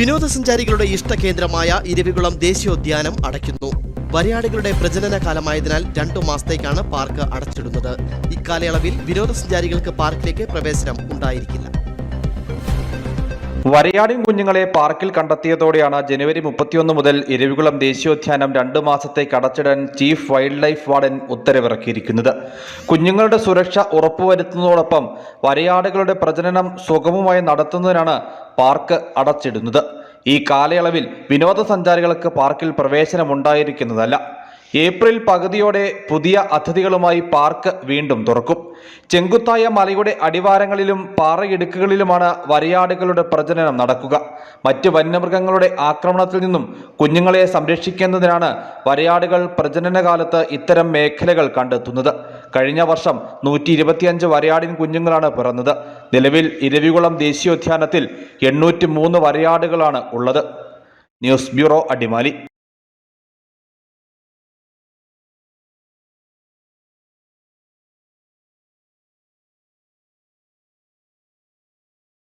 വിനോദസഞ്ചാരികളുടെ ഇഷ്ടകേന്ദ്രമായ ഇരവികുളം ദേശീയോദ്യാനം അടയ്ക്കുന്നു. വരയാടുകളുടെ പ്രജനന കാലമായതിനാൽ രണ്ടു മാസത്തേക്കാണ് പാർക്ക് അടച്ചിടുന്നത്. ഇക്കാലയളവിൽ വിനോദസഞ്ചാരികൾക്ക് പാർക്കിലേക്ക് പ്രവേശനം ഉണ്ടായിരിക്കില്ല. വരയാടിൻ കുഞ്ഞുങ്ങളെ പാർക്കിൽ കണ്ടെത്തിയതോടെയാണ് ജനുവരി മുപ്പത്തിയൊന്ന് മുതൽ ഇരവികുളം ദേശീയോദ്യാനം രണ്ടു മാസത്തേക്ക് അടച്ചിടാൻ ചീഫ് വൈൽഡ് ലൈഫ് വാർഡൻ ഉത്തരവിറക്കിയിരിക്കുന്നത്. കുഞ്ഞുങ്ങളുടെ സുരക്ഷ ഉറപ്പുവരുത്തുന്നതോടൊപ്പം വരയാടുകളുടെ പ്രജനനം സുഗമമായി നടത്തുന്നതിനാണ് പാർക്ക് അടച്ചിടുന്നത്. ഈ കാലയളവിൽ വിനോദസഞ്ചാരികൾക്ക് പാർക്കിൽ പ്രവേശനമുണ്ടായിരിക്കുന്നതല്ല. ഏപ്രിൽ പകുതിയോടെ പുതിയ അതിഥികളുമായി പാർക്ക് വീണ്ടും തുറക്കും. ചെങ്കുത്തായ മലയുടെ അടിവാരങ്ങളിലും പാറയിടുക്കുകളിലുമാണ് വരയാടുകളുടെ പ്രജനനം നടക്കുക. മറ്റ് വന്യമൃഗങ്ങളുടെ ആക്രമണത്തിൽ നിന്നും കുഞ്ഞുങ്ങളെ സംരക്ഷിക്കുന്നതിനാണ് വരയാടുകൾ പ്രജനനകാലത്ത് ഇത്തരം മേഖലകൾ കണ്ടെത്തുന്നത്. കഴിഞ്ഞ വർഷം നൂറ്റി ഇരുപത്തിയഞ്ച് വരയാടിൻ കുഞ്ഞുങ്ങളാണ് പിറന്നത്. നിലവിൽ ഇരവികുളം ദേശീയോദ്യാനത്തിൽ എണ്ണൂറ്റി മൂന്ന് വരയാടുകളാണ് ഉള്ളത്. News bureau Adimali.